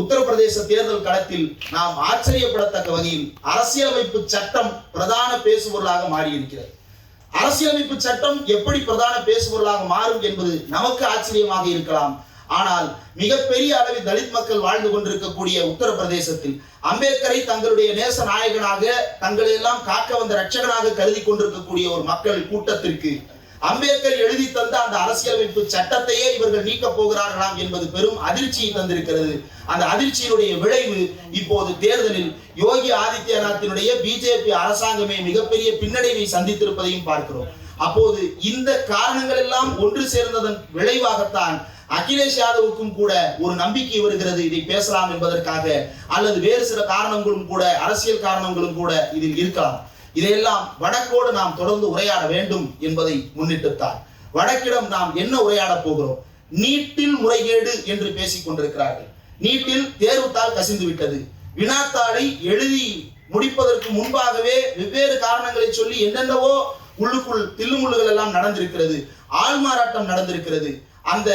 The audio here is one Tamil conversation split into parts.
உத்தரப்பிரதேச தேர்தல் களத்தில் நாம் ஆச்சரியப்படத்தக்க வகையில் அரசியலமைப்பு சட்டம் பிரதான பேசுபொருளாக மாறியிருக்கிறது. அரசியலமைப்பு சட்டம் எப்படி பிரதான பேசுபொருளாக மாறும் என்பது நமக்கு ஆச்சரியமாக இருக்கலாம். ஆனால் மிகப்பெரிய அளவில் தலித் மக்கள் வாழ்ந்து கொண்டிருக்கக்கூடிய உத்தரப்பிரதேசத்தில் அம்பேத்கரை தங்களுடைய நேச நாயகனாக தங்களை எல்லாம் காக்க வந்த ரட்சகனாக கருதி கொண்டிருக்கக்கூடிய ஒரு மக்கள் கூட்டத்திற்கு அம்பேத்கர் எழுதி தந்த அந்த அரசியலமைப்பு சட்டத்தையே இவர்கள் நீக்கப் போகிறார்களாம் என்பது பெரும் அதிர்ச்சியை தந்திருக்கிறது. அந்த அதிர்ச்சியினுடைய விளைவு இப்போது தேர்தலில் யோகி ஆதித்யநாத்தினுடைய பிஜேபி அரசாங்கமே மிகப்பெரிய பின்னடைவை சந்தித்திருப்பதையும் பார்க்கிறோம். அப்போது இந்த காரணங்கள் எல்லாம் ஒன்று சேர்ந்ததன் விளைவாகத்தான் அகிலேஷ் யாதவுக்கும் கூட ஒரு நம்பிக்கை வருகிறது இதை பேசலாம் என்பதற்காக அல்லது வேறு சில காரணங்களும் கூட அரசியல் காரணங்களும் கூட இதில் இருக்கலாம். இதையெல்லாம் வடக்கோடு நாம் தொடர்ந்து உரையாட வேண்டும் என்பதை முன்னிட்டுத்தான். வடக்கிடம் நாம் என்ன உரையாடப் போகிறோம்? நீட்டில் முறைகேடு என்று பேசிக் கொண்டிருக்கிறார்கள். நீட்டில் தேர்வுத்தாள் கசிந்து விட்டது வினாத்தாளை எழுதி முடிப்பதற்கு முன்பாகவே வெவ்வேறு காரணங்களை சொல்லி என்னென்னவோ உள்ளுக்குள் தில்லுமுள்ளுகள் எல்லாம் நடந்திருக்கிறது. ஆள்மாறாட்டம் நடந்திருக்கிறது. அந்த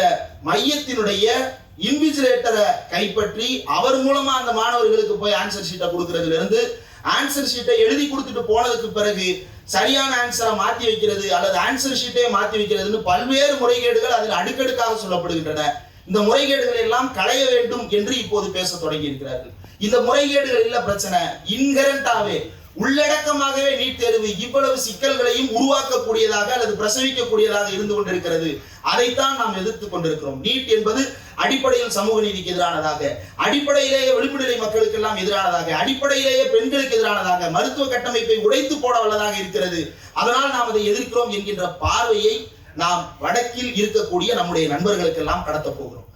மையத்தினுடைய இன்விஜிலேட்டரை கைப்பற்றி அவர் மூலமா அந்த மாணவர்களுக்கு போய் ஆன்சர் ஷீட்டை கொடுக்கறதுல இருந்து ஆன்சர் ஷீட்டை எழுதி கொடுத்துட்டு போனதுக்கு பிறகு சரியான ஆன்சரை மாத்தி வைக்கிறது அல்லது ஆன்சர் ஷீட்டே மாத்தி வைக்கிறதுன்னு பல்வேறு முறைகேடுகள் அதில் அடுக்கடுக்காக சொல்லப்படுகின்றன. இந்த முறைகேடுகளை எல்லாம் களைய வேண்டும் என்று இப்போது பேச தொடங்கி இருக்கிறார்கள் இந்த முறைகேடுகள் இல்ல பிரச்சனை. இன்கரண்டாவே உள்ளடக்கமாகவே நீட் தேர்வு இவ்வளவு சிக்கல்களையும் உருவாக்கக்கூடியதாக அல்லது பிரசவிக்கக்கூடியதாக இருந்து கொண்டிருக்கிறது. அதைத்தான் நாம் எதிர்த்து கொண்டிருக்கிறோம். நீட் என்பது அடிப்படையில் சமூக நீதிக்கு எதிரானதாக அடிப்படையிலேயே விளிம்புநிலை மக்களுக்கு எல்லாம் எதிரானதாக அடிப்படையிலேயே பெண்களுக்கு எதிரானதாக மருத்துவ கட்டமைப்பை உடைத்து போட வல்லதாக இருக்கிறது. அதனால் நாம் அதை எதிர்க்கிறோம் என்கின்ற பார்வையை நாம் வடக்கில் இருக்கக்கூடிய நம்முடைய நண்பர்களுக்கெல்லாம் கடத்த போகிறோம்.